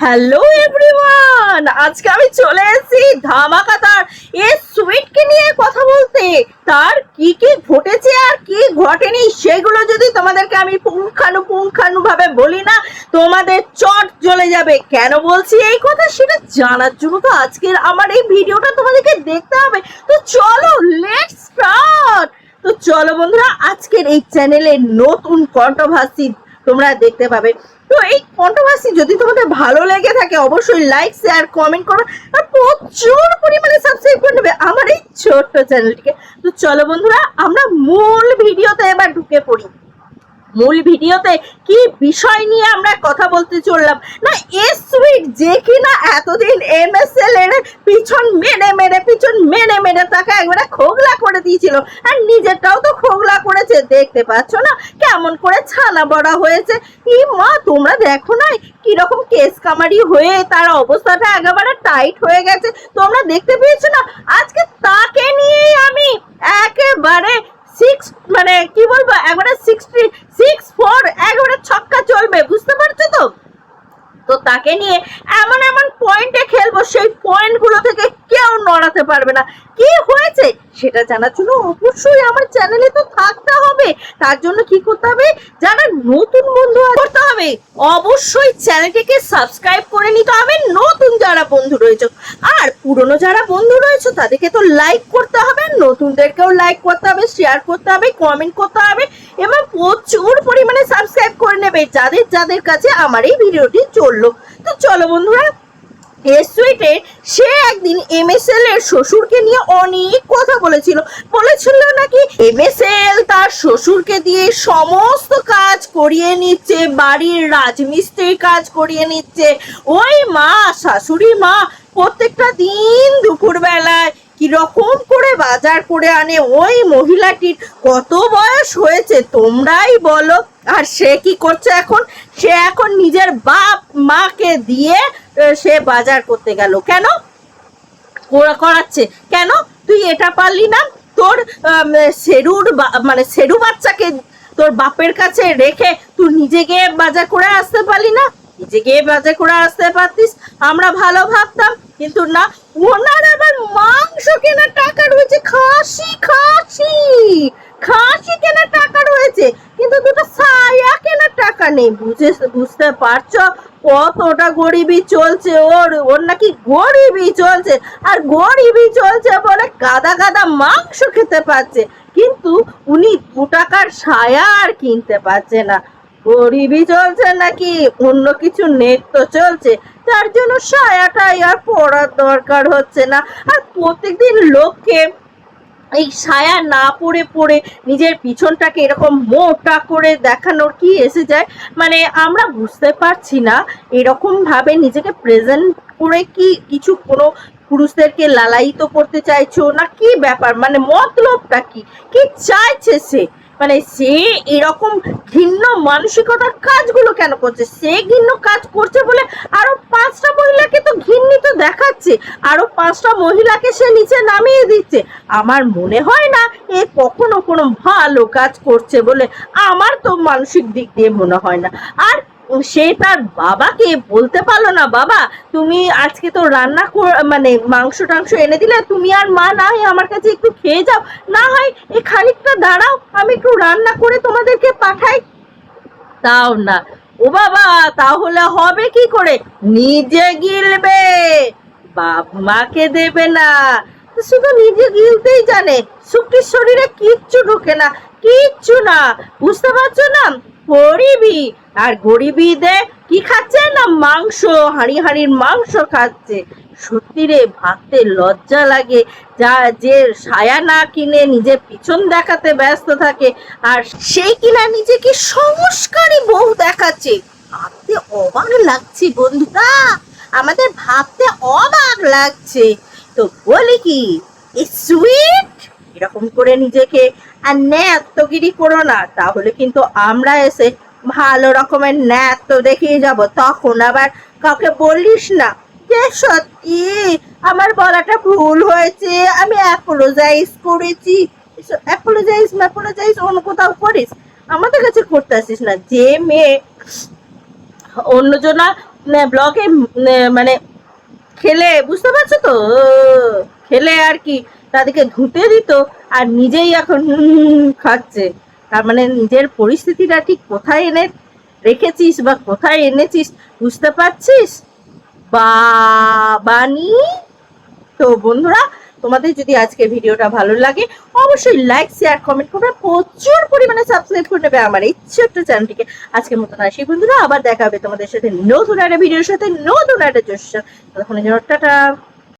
Hello everyone আজকে আমি চলে এসেছি ধামাকাতার এ সুইটকে নিয়ে কথা বলতে। তার কি কি ঘটেছে আর কি ঘটেনি সেগুলো যদি তোমাদেরকে আমি পুঙ্খানু পুঙ্খানু ভাবে বলি না, তোমাদের চট জ্বলে যাবে। কেন বলছি এই কথা সেটা জানার জন্য তো আজকের আমার এই ভিডিওটা তোমাদেরকে দেখতে হবে। তো চলো লেটস স্টার্ট তো চলো বন্ধুরা, আজকের এই চ্যানেলে নতুন কন্ট্রোভার্সি তোমরা দেখতে পাবে। তো এই কন্ট্রোভার্সি যদি তোমাদের ভালো লেগে থাকে, অবশ্যই লাইক শেয়ার কমেন্ট করো। আর প্রচুর পরিমাণে সাবস্ক্রাইব করে নেবে আমার এই ছোট্ট চ্যানেলটিকে তো চলো বন্ধুরা, আমরা মূল ভিডিওতে এবার ঢুকে পড়ি। মূল ভিডিওতে কি বিষয় নিয়ে আমরা কথা বলতে চললাম? না, এ সুইট যে কিনা এতদিন এমএসএল এর পিছন মেরে মেরে পিছন মেনে মেরে তাকে একবারে খোগলা করে দিয়েছিল। আর নিজেরটাও তো খোগলা করেছে, দেখতে পাচ্ছ না? কেমন করে ছানা বড়া হয়েছে। ই মা, তোমরা দেখো না কীরকম কেস কামারি হয়ে তার অবস্থাটা একেবারে টাইট হয়ে গেছে। তোমরা দেখতে পেয়েছ না? আজকে তাকে নিয়েই আমি একেবারে সিক্স মানে কি বলব একবারে সিক্সটি সিক্স ফোর একবারে ছক্কা চলবে, বুঝতে পারছ তো? তো তাকে নিয়ে এমন এমন পয়েন্টে খেলব, সেই পয়েন্টগুলো থেকে কেউ নড়াতে পারবে না। কি হয়েছে? সেটা জানার জন্য অবশ্যই আমার চ্যানেলে তো হবে তার জন্য কি করতে হবে? যারা নতুন বন্ধু করতে হবে। অবশ্যই চ্যানেলটিকে সাবস্ক্রাইব করে নিতে হবে। নতুন যারা বন্ধু রয়েছে, আর পুরনো যারা বন্ধু রয়েছে, তাদেরকে তো লাইক করতে হবে। নতুনদেরকেও লাইক করতে হবে শেয়ার করতে হবে কমেন্ট করতে হবে, এবং প্রচুর পরিমাণে সাবস্ক্রাইব করে নেবে যাদের যাদের কাছে আমার এই ভিডিওটি চলল। তো চলো বন্ধুরা এসুইটে সে একদিন এমএসএল এর শ্বশুরকে নিয়ে অনেক কথা বলেছিল। বলেছিল নাকি এমএসএল তার শ্বশুরকে দিয়ে সমস্ত কাজ করিয়ে নিচ্ছে, বাড়ির রাজমিস্ত্রির কাজ করিয়ে নিচ্ছে। ওই মা, শাশুড়ি মা প্রত্যেকটা দিন দুপুরবেলায় কীরকম করে বাজার করে আনে ওই মহিলাটির। কত বয়স হয়েছে তোমরাই বলো। আর সে কি করছে এখন? সে এখন নিজের বাপ মাকে দিয়ে সে বাজার করতে গেল। কেন? ওরা করাচ্ছে। কেন? তুই এটা পারলি না? তোর সেরুর মানে সেরু বাচ্চাকে তোর বাপের কাছে রেখে তুই নিজে গিয়ে বাজার করে আসতে পারলি না? নিজে গিয়ে বাজার করে আসতে পারতিস। আমরা ভালো ভাবতাম, কিন্তু না। ওনার আবার মাংস কেনার টাকা রয়েছে। খাসি খাসি! খাসি কেনার টাকা রয়েছে, কিন্তু দুটো সায়া কেনার টাকা নেই। বুঝে, বুঝতে পারছ? কতটা গরিবি চলছে ওর ওর নাকি গরিবি চলছে, আর গরিবি চলছে বলে গাদা গাদা মাংস খেতে পাচ্ছে কিন্তু উনি দু টাকার সায়া আর কিনতে পারছে না। গরিবি চলছে নাকি, অন্য কিছু নেত্য চলছে, তার জন্য সায়াটাই আর পড়ার দরকার হচ্ছে না। আর প্রত্যেকদিন লোককে এই সায়া না পড়ে পড়ে নিজের পিছনটাকে এরকম মোটা করে দেখানোর কি এসে যায়? মানে আমরা বুঝতে পারছি না এরকমভাবে নিজেকে প্রেজেন্ট করে কি কিছু কোনো পুরুষদেরকে লালায়িত করতে চাইছো? না কি ব্যাপার? মানে মতলবটা কি? কি চাইছে সে? মানে সে এরকম ঘৃণ্য মানসিকতার কাজগুলো কেন করছে? সে ঘৃণ্য কাজ করছে বলে আরও পাঁচটা মহিলাকে তো ঘৃণিত দেখাচ্ছে। আরও পাঁচটা মহিলাকে সে নিচে নামিয়ে দিচ্ছে। আমার মনে হয় না এ কখনো কোনো ভালো কাজ করছে বলে আমার তো মানসিক দিক দিয়ে মনে হয় না। আর সে তার বাবাকে বলতে পারল না, বাবা। তুমি আজকে তো রান্না মানে মাংস টাংস এনে দিলে, তুমি আর মা না হয় আমার কাছে একটু খেয়ে যাও। না হয় এই খানিকটা দাঁড়াও, আমি একটু রান্না করে তোমাদেরকে পাঠাই। তাও না। ও বাবা, তাহলে হবে কি করে? নিজে গিলবে। বাপ মাকে দেবে না। শুধু নিজে গিলতেই জানে শুকটির শরীরে কিচ্ছু ঢোকে না। কিচ্ছু না, বুঝতে পারছ না? গরিবি। আর গরিবি গরিবিদের কি খাচ্ছে না? মাংস, হাঁড়ি হাঁড়ির মাংস খাচ্ছে। সত্যি রে, ভাবতে লজ্জা লাগে। যা যে সায়া না কিনে নিজের পিছন দেখাতে ব্যস্ত থাকে, আর সেই কিনা নিজেকে সংস্কারী বউ দেখাচ্ছে। ভাবতে অবাক লাগছে বন্ধুরা। আমাদের ভাবতে অবাক লাগছে। তো বলি কি সুইট এরকম করে নিজেকে, আর ন্যাত্তগিরি করো না। তাহলে কিন্তু আমরা এসে ভালো রকমের ন্যাত্ত দেখিয়ে যাব। তখন আবার কাউকে বলিস না, যে সত্যি আমার বলাটা ভুল হয়েছে, আমি অ্যাপোলোজাইজ করেছি। অ্যাপোলোজাইজ ম্যাপোলোজাইজ অন্য কোথাও করিস? আমাদের কাছে করতে আসিস না। যে মেয়ে অন্যজনা ব্লকে মানে খেলে, বুঝতে পারছ তো? খেলে আর কি। তাদেরকে ধুতে দিত আর নিজেই এখন খাচ্ছে। তার মানে নিজের পরিস্থিতিটা ঠিক কোথায় এনে রেখেছিস বা কোথায় এনেছিস বুঝতে পারছিস? বাবানি! তো বন্ধুরা, তোমাদের যদি আজকে ভিডিওটা ভালো লাগে, অবশ্যই লাইক শেয়ার কমেন্ট করবে। প্রচুর পরিমাণে সাবস্ক্রাইব করে নেবে আমার এই ছোট্ট চ্যানেলটিকে। আজকের মতন আসি বন্ধুরা, আবার দেখা হবে তোমাদের সাথে নতুন একটা ভিডিওর সাথে, নতুন একটা জোশ তখন টাটা।